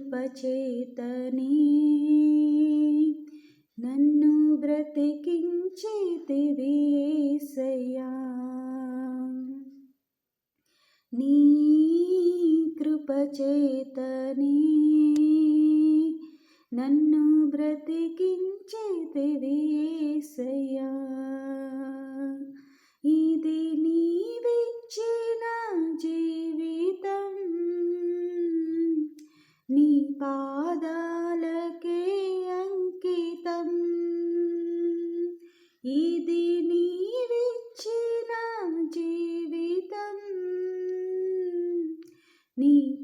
కృపచేతనే నన్ను బ్రతికించితివి నీ కృపచేతనే నన్ను బ్రతికించితివి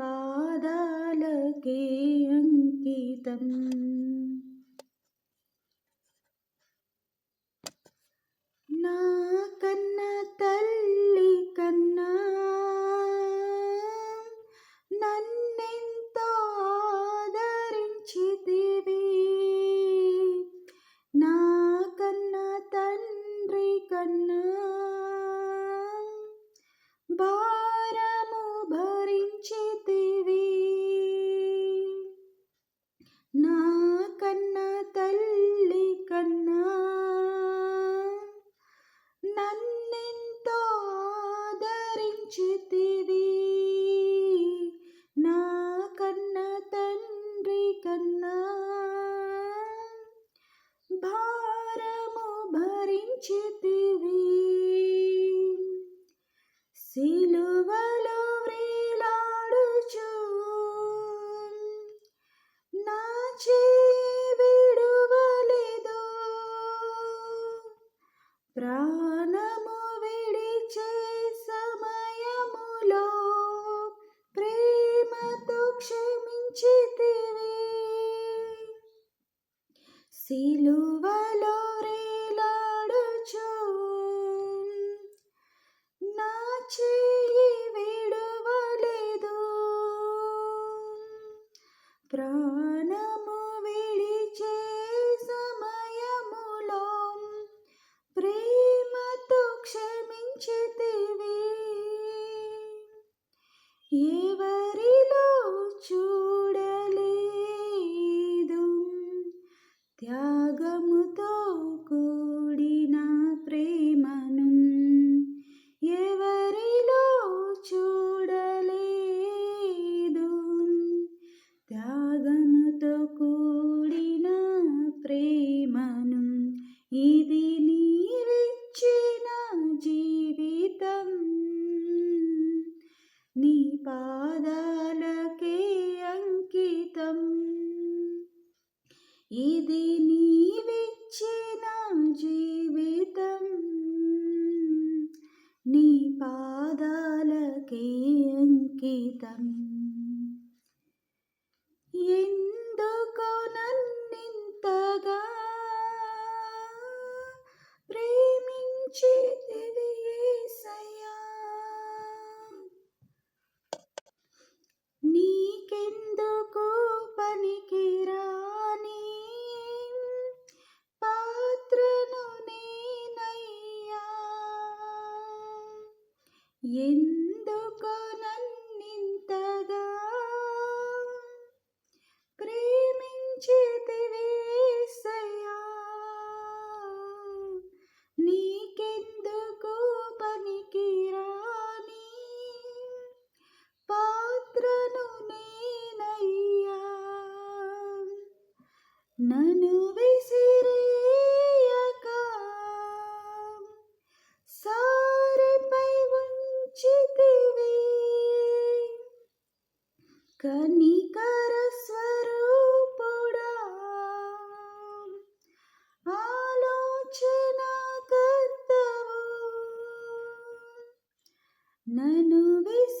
నీ పాదాలకే నా విడువలేదు. ప్రాణము విడిచే సమయములో ప్రేమతో క్షమించితివి. సిలువలో రే నీ పాదాలకే అంకితం. ఇది నీవిచ్చిన జీవితం. నీ పాదాలకే అంకితం. ఎందుకో నన్నింతగా ప్రేమించితివి యేసయ్యా. నీకెందుకు పనికిరాని పాత్రను నేనయ్యా. ఎందుకు నన్నింతగా ప్రేమించే నన్ను విసిరియక సారిపై ఉంచితివి కనికర స్వరూపుడా. ఆలోచన కర్తవు నన్ను విసి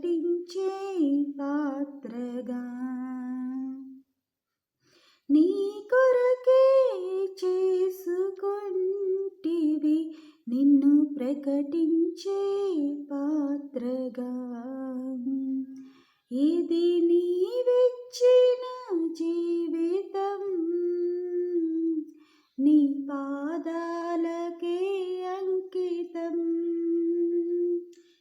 నటించే పాత్రగా నీ కొరకే చేసుకుంటివి నిన్ను ప్రకటించే పాత్రగా. ఇది నీవిచ్చిన జీవితం నీ పాదాలకే అంకితం.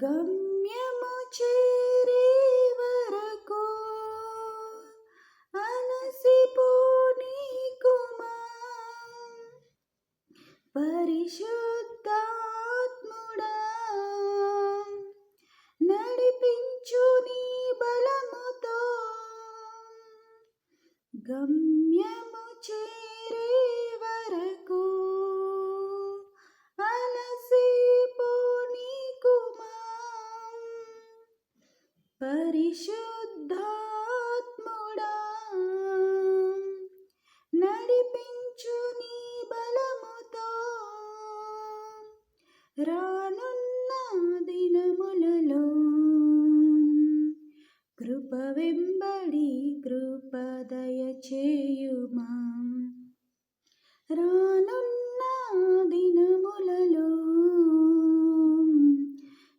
గమ్యము చేరే వరకు అలసిపోనీకుమా పరిశుద్ధాత్ముడా నడిపించు నీ బలముతో గమ్యము చేరే చేయుమా? రానున్న దినములలో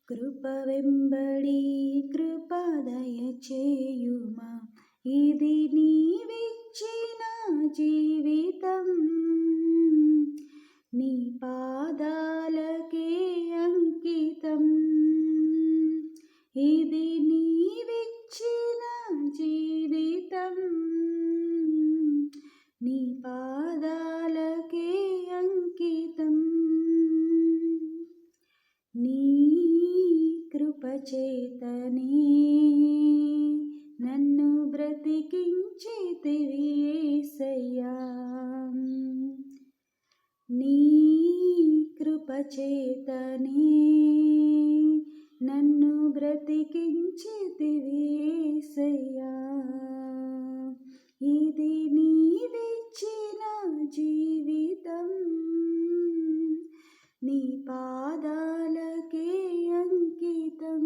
కృప వెంబడి కృపదయ చేయుమా? ఇది నీవిచ్చిన జీవితం. నీ పాదాలకే అంకితం. ఇది నీవి కృపచేతనే నన్ను బ్రతికించితివి యేసయ్యా నీ కృపచేతనే నన్ను బ్రతికించితివి యేసయ్యా ఇది నీవిచ్చిన జీవితం. నీ పాదాలకే అంకితం